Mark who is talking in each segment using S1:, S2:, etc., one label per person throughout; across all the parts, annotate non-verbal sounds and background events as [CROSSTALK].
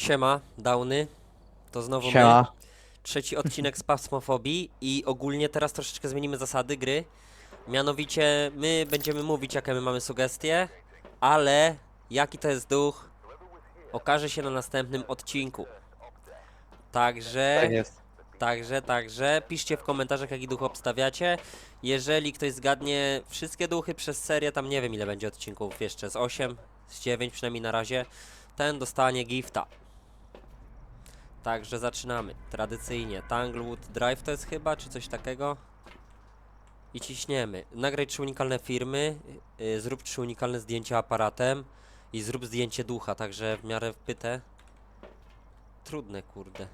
S1: Siema, Downy. To znowu my.
S2: Siema.
S1: Trzeci odcinek z Pasmofobii i ogólnie teraz troszeczkę zmienimy zasady gry. Mianowicie my będziemy mówić jakie my mamy sugestie, ale jaki to jest duch okaże się na następnym odcinku. Także,
S2: Tak jest.
S1: także, także piszcie w komentarzach jaki duch obstawiacie. Jeżeli ktoś zgadnie wszystkie duchy przez serię, tam nie wiem ile będzie odcinków jeszcze, z 8, z 9 przynajmniej na razie, ten dostanie gifta. Także zaczynamy. Tradycyjnie. Tanglewood Drive to jest chyba, czy coś takiego? I ciśniemy. Nagraj trzy unikalne firmy, yy, zrób trzy unikalne zdjęcia aparatem i zrób zdjęcie ducha, także w miarę wpyte. Trudne, kurde.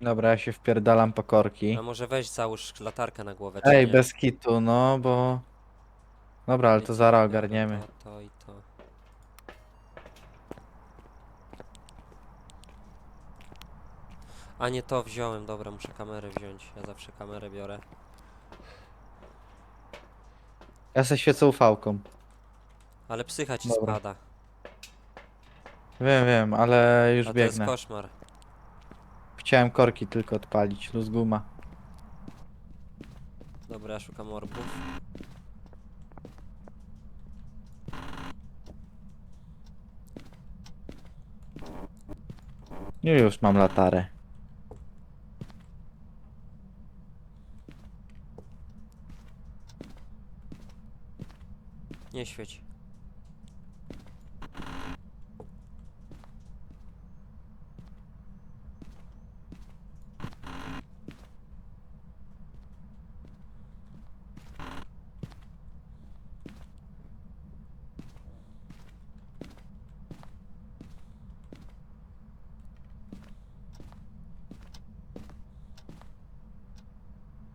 S2: Dobra, ja się wpierdalam po korki.
S1: A może weź załóż latarkę na głowę, czy
S2: Ej,
S1: nie?
S2: bez kitu, no bo... Dobra, ale to zaraz ogarniemy.
S1: To, to i to. A nie to wziąłem, dobra, muszę kamerę wziąć. Ja zawsze kamerę biorę.
S2: Ja se świecę ufałką.
S1: Ale psycha ci
S2: Dobra.
S1: spada.
S2: Wiem, wiem, ale już
S1: A to jest
S2: biegnę.
S1: koszmar.
S2: Chciałem korki tylko odpalić, luz guma.
S1: Dobra, ja szukam orbów.
S2: I już mam latarę.
S1: Nie świeć.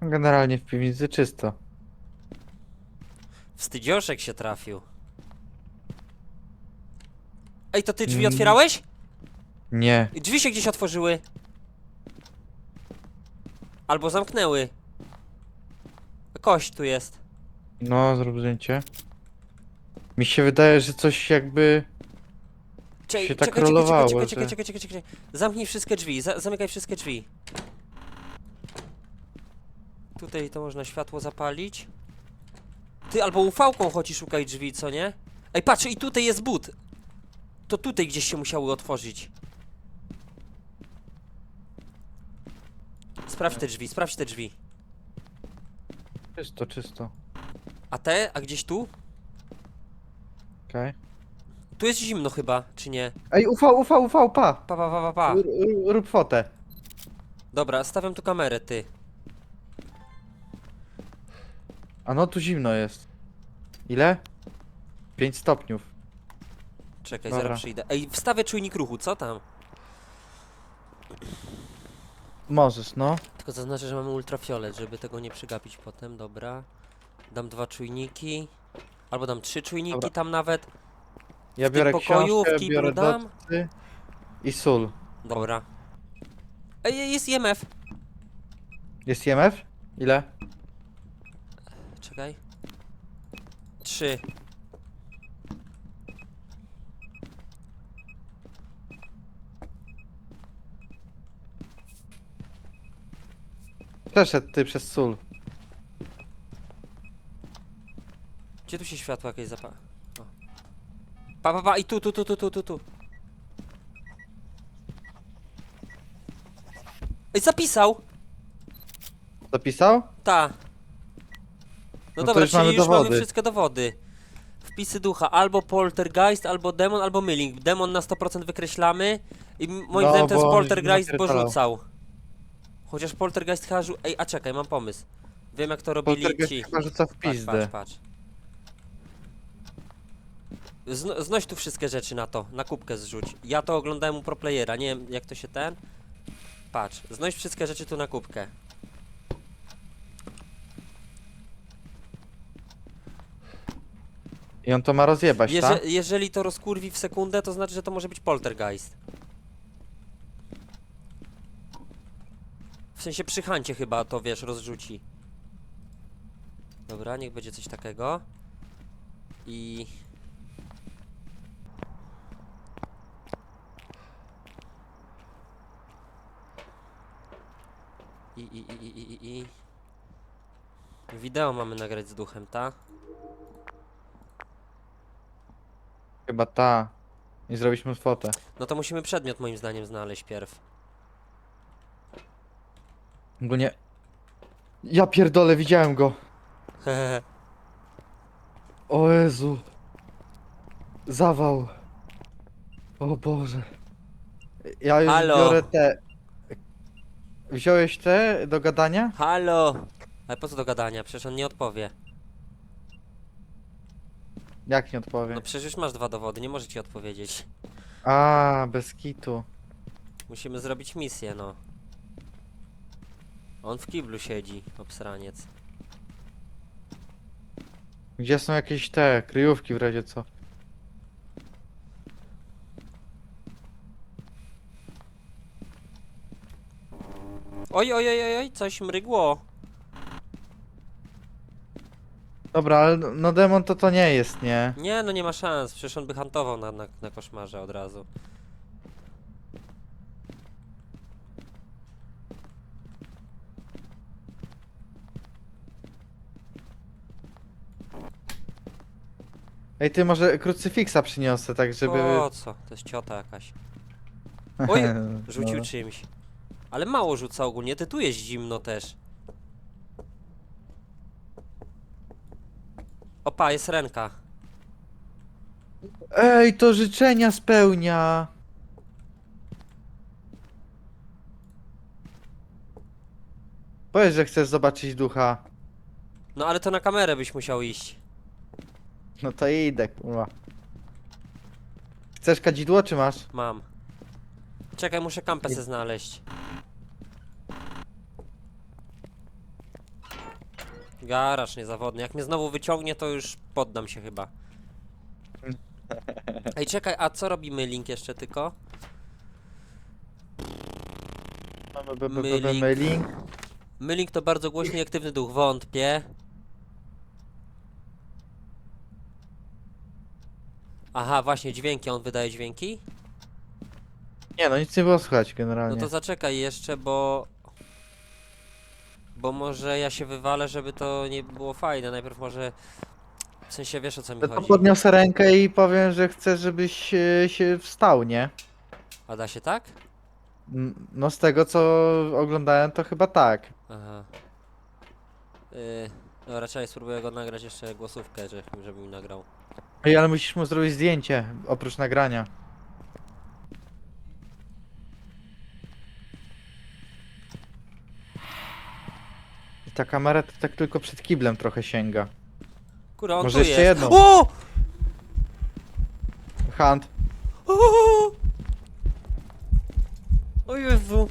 S2: Generalnie w piwnicy czysto.
S1: Wstydzioszek się trafił. Ej, to ty drzwi
S2: Mm.
S1: otwierałeś?
S2: Nie.
S1: Drzwi się gdzieś otworzyły. Albo zamknęły. Kość tu jest.
S2: No, zrób zdjęcie. Mi się wydaje, że coś jakby...
S1: Czekaj,
S2: Się tak
S1: czekaj, czekaj,
S2: rolowało,
S1: czekaj,
S2: że-
S1: czekaj, czekaj, czekaj, czekaj. Zamknij wszystkie drzwi, za, zamykaj wszystkie drzwi. Tutaj to można światło zapalić. Ty albo ufałką chodź i szukaj drzwi, co nie? Ej, patrz, i tutaj jest but. To tutaj gdzieś się musiały otworzyć. Sprawdź te drzwi, sprawdź te drzwi.
S2: Czysto, czysto.
S1: A te? A gdzieś tu?
S2: Okej.
S1: Tu jest zimno chyba, czy nie?
S2: Ej, ufał, ufał, ufał, pa!
S1: Pa, pa, pa, pa, pa.
S2: R- r- Rób fotę.
S1: Dobra, stawiam tu kamerę, ty.
S2: A no, tu zimno jest. Ile? 5 stopniów.
S1: Czekaj,
S2: Dobra.
S1: zaraz przyjdę. Ej, wstawię czujnik ruchu, co tam?
S2: Możesz, no.
S1: Tylko zaznaczę, że mamy ultrafiolet, żeby tego nie przegapić potem, dobra. Dam dwa czujniki. Albo dam trzy czujniki
S2: Dobra.
S1: tam nawet.
S2: Ja
S1: W tym
S2: biorę
S1: pokoju, w
S2: książkę,
S1: kiblu
S2: biorę
S1: dam?
S2: docy i sól.
S1: Dobra. Ej, jest IMF.
S2: Jest IMF? Ile?
S1: Czekaj. Trzy.
S2: Przeszedł ty przez sól.
S1: Gdzie tu się światło jakieś zapa... O. Pa, pa, pa, i tu, tu, tu, tu, tu, tu, tu. Ej, zapisał!
S2: Zapisał?
S1: Ta. No,
S2: No to
S1: dobra,
S2: już
S1: czyli
S2: mamy
S1: już mamy
S2: dowody.
S1: wszystkie dowody. Wpisy ducha, albo poltergeist, albo demon, albo mylling. Demon na 100% wykreślamy i m- moim
S2: No,
S1: zdaniem
S2: on
S1: poltergeist, bo
S2: napierdalał.
S1: rzucał. Chociaż poltergeist chyba rzu... Ej, a czekaj, mam pomysł. Wiem jak to robili
S2: Poltergeist
S1: ci.
S2: chyba rzuca w
S1: Patrz,
S2: pizdę.
S1: patrz, patrz. Zno, znoś tu wszystkie rzeczy na to, na kubkę zrzuć. Ja to oglądałem u proplayera, nie wiem jak to się ten... Patrz, znoś wszystkie rzeczy tu na kubkę.
S2: I on to ma rozjebać,
S1: Jeże,
S2: tak?
S1: jeżeli to rozkurwi w sekundę, to znaczy, że to może być poltergeist. W sensie przy Hancie chyba to, wiesz, rozrzuci. Dobra, niech będzie coś takiego. I... I, i, i, i, i, i. Wideo mamy nagrać z duchem, tak?
S2: Chyba ta. I zrobiliśmy fotę.
S1: No to musimy przedmiot moim zdaniem znaleźć pierw.
S2: Go nie... Ja pierdolę, widziałem go. [LAUGHS] O Jezu. Zawał. O Boże. Ja już
S1: Halo?
S2: biorę te... Wziąłeś te do gadania?
S1: Halo! Ale po co do gadania? Przecież on nie odpowie.
S2: Jak nie odpowie?
S1: No przecież masz dwa dowody, nie może ci odpowiedzieć.
S2: A, bez kitu.
S1: Musimy zrobić misję, no. On w kiblu siedzi, obsraniec.
S2: Gdzie są jakieś te kryjówki w razie co?
S1: Oj, oj, oj, oj, oj, coś mrygło.
S2: Dobra, ale no- no demon to to nie jest, nie?
S1: Nie, no nie ma szans, przecież on by hantował na, na, na koszmarze od razu.
S2: Ej, ty może krucyfiksa przyniosę, tak żeby...
S1: Po co? To jest ciota jakaś. [LAUGHS] Oj, Rzucił
S2: No.
S1: czymś. Ale mało rzuca ogólnie, ty tu jest zimno też. Opa, jest ręka.
S2: Ej, to życzenia spełnia! Powiedz, że chcesz zobaczyć ducha.
S1: No ale to na kamerę byś musiał iść.
S2: No to idę, kurwa. Chcesz kadzidło, czy masz?
S1: Mam. Czekaj, muszę kampę se znaleźć. Garaż niezawodny. Jak mnie znowu wyciągnie, to już poddam się chyba. [LAUGHS] Ej, czekaj, a co robimy link jeszcze tylko?
S2: Mamy b- b- b-
S1: Mylink. To bardzo głośny i aktywny duch, wątpię. Aha, właśnie, dźwięki, on wydaje dźwięki?
S2: Nie no, nic nie było słychać
S1: No
S2: generalnie.
S1: to zaczekaj jeszcze, bo... Bo może ja się wywalę, żeby to nie było fajne. Najpierw może... W sensie wiesz o co mi
S2: No to
S1: chodzi.
S2: podniosę rękę i powiem, że chcę, żebyś e, się wstał, nie?
S1: A da się tak?
S2: N- No z tego co oglądałem, to chyba tak.
S1: Aha. Yy, dobra, czekaj, spróbuję go nagrać jeszcze głosówkę, że- żeby mi nagrał.
S2: Ej, ale musisz mu zrobić zdjęcie, oprócz nagrania. Ta kamera to tak tylko przed kiblem trochę sięga.
S1: Kurwa, on
S2: Może
S1: tu
S2: jeszcze
S1: jest.
S2: jedną?
S1: O!
S2: Hunt.
S1: O! O Jezu.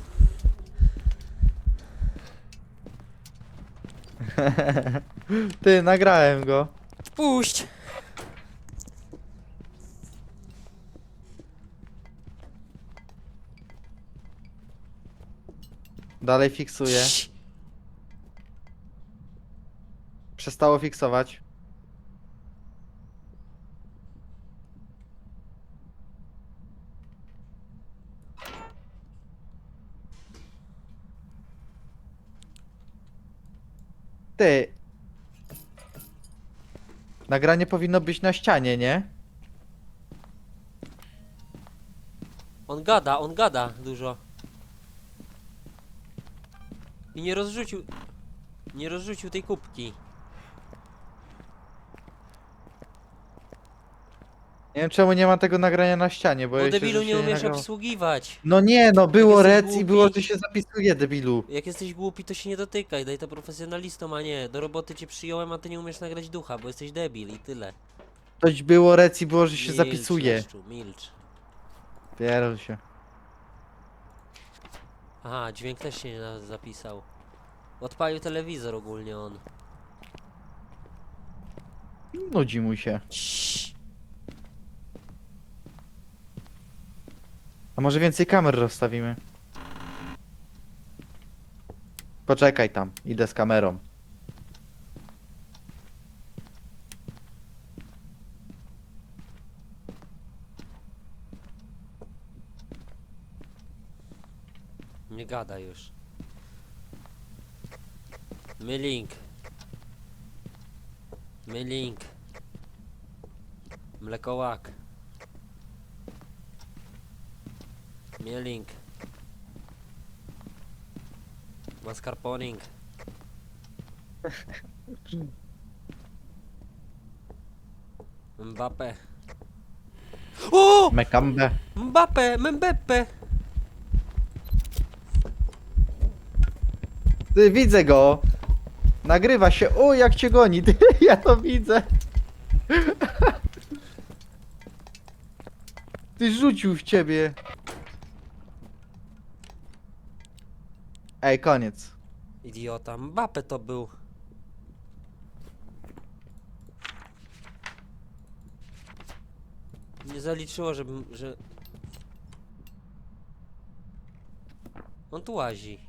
S1: [LAUGHS]
S2: Ty, nagrałem go.
S1: Puść!
S2: Dalej fiksuję.
S1: Cii.
S2: Przestało fiksować. Ty. Nagranie powinno być na ścianie, nie?
S1: On gada, on gada dużo. I nie rozrzucił... Nie rozrzucił tej kubki.
S2: Nie wiem czemu nie ma tego nagrania na ścianie, bo
S1: Bo
S2: się,
S1: debilu nie umiesz
S2: nagrało.
S1: obsługiwać.
S2: No nie, no było
S1: jesteś
S2: rec i
S1: głupi.
S2: było, że się zapisuje, debilu.
S1: Jak jesteś głupi, to się nie dotykaj. Daj to profesjonalistom, a nie. Do roboty cię przyjąłem, a ty nie umiesz nagrać ducha, bo jesteś debil i tyle.
S2: Coś było rec i było, że się
S1: Milcz,
S2: zapisuje.
S1: leszczu, milcz.
S2: Pierdol się.
S1: Aha, dźwięk też się nie na- zapisał. Odpalił telewizor ogólnie on.
S2: Nudzi mu się.
S1: Ciii.
S2: A może więcej kamer rozstawimy? Poczekaj tam, idę z kamerą.
S1: Nie gada już. Mylink. Mylink. Mlekołak. Mielink. Mascarponing. Mbappe. O!
S2: Mekambe.
S1: Mbappe! Mbappe!
S2: Ty, widzę go. Nagrywa się. O, jak cię goni. Ty, [LAUGHS] ja to widzę. Ty rzucił w ciebie. Ej, koniec.
S1: Idiota. Mbappe to był. Nie zaliczyło, żebym, że... On tu łazi.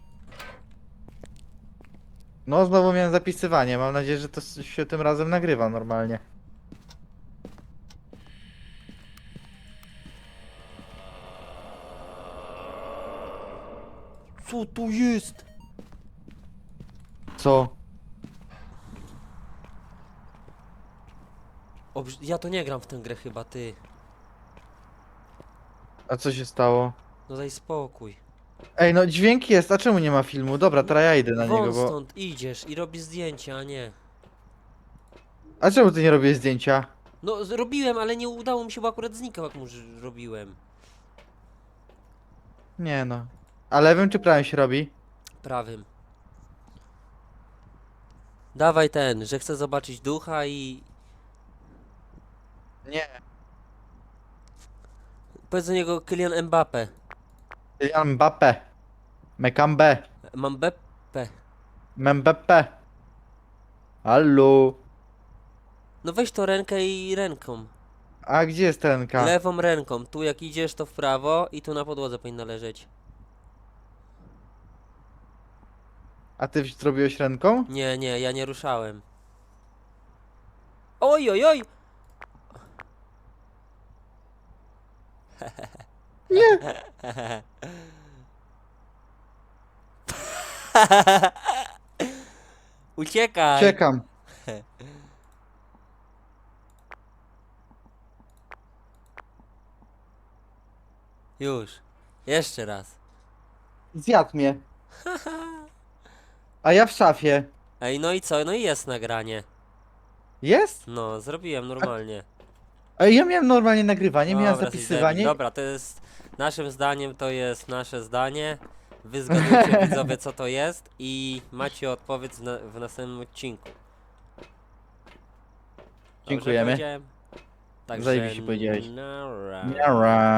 S2: No, znowu miałem zapisywanie. Mam nadzieję, że to się tym razem nagrywa normalnie.
S1: Co tu jest?
S2: Co?
S1: Obrz- ja to nie gram w tę grę chyba, ty.
S2: A co się stało?
S1: No daj spokój.
S2: Ej, no dźwięk jest, a czemu nie ma filmu? Dobra, teraz ja idę na niego, bo...
S1: stąd idziesz i robisz zdjęcia, a nie.
S2: A czemu ty nie robisz zdjęcia?
S1: No zrobiłem, ale nie udało mi się, bo akurat znikał jak mu ż- robiłem.
S2: Nie no. A lewym czy prawym się robi?
S1: Prawym. Dawaj ten, że chcę zobaczyć ducha i...
S2: Nie.
S1: Powiedz do niego Kylian Mbappe.
S2: Kylian Mbappe. Mekambe.
S1: Mam Beppe.
S2: Membeppe. Hallo.
S1: No weź to rękę i ręką.
S2: A gdzie jest tenka?
S1: Lewą ręką. Tu jak idziesz to w prawo i tu na podłodze powinna leżeć.
S2: A ty zrobiłeś ręką?
S1: Nie, nie, ja nie ruszałem. Oj, oj, oj!
S2: Nie. [LAUGHS]
S1: Uciekaj!
S2: Czekam.
S1: Już. Jeszcze raz.
S2: Zjadł mnie. [LAUGHS] A ja w szafie.
S1: Ej, no i co? No i jest nagranie.
S2: Jest?
S1: No, zrobiłem normalnie.
S2: A ja miałem normalnie nagrywanie, miałem
S1: Dobra,
S2: zapisywanie.
S1: Dobra, to jest. Naszym zdaniem to jest nasze zdanie. Wy zgadujcie [LAUGHS] widzowie co to jest i macie odpowiedź na, w następnym odcinku. Dobrze
S2: Dziękujemy.
S1: powiedziałem?
S2: Zajebiście powiedziałeś.
S1: nara.
S2: Miara.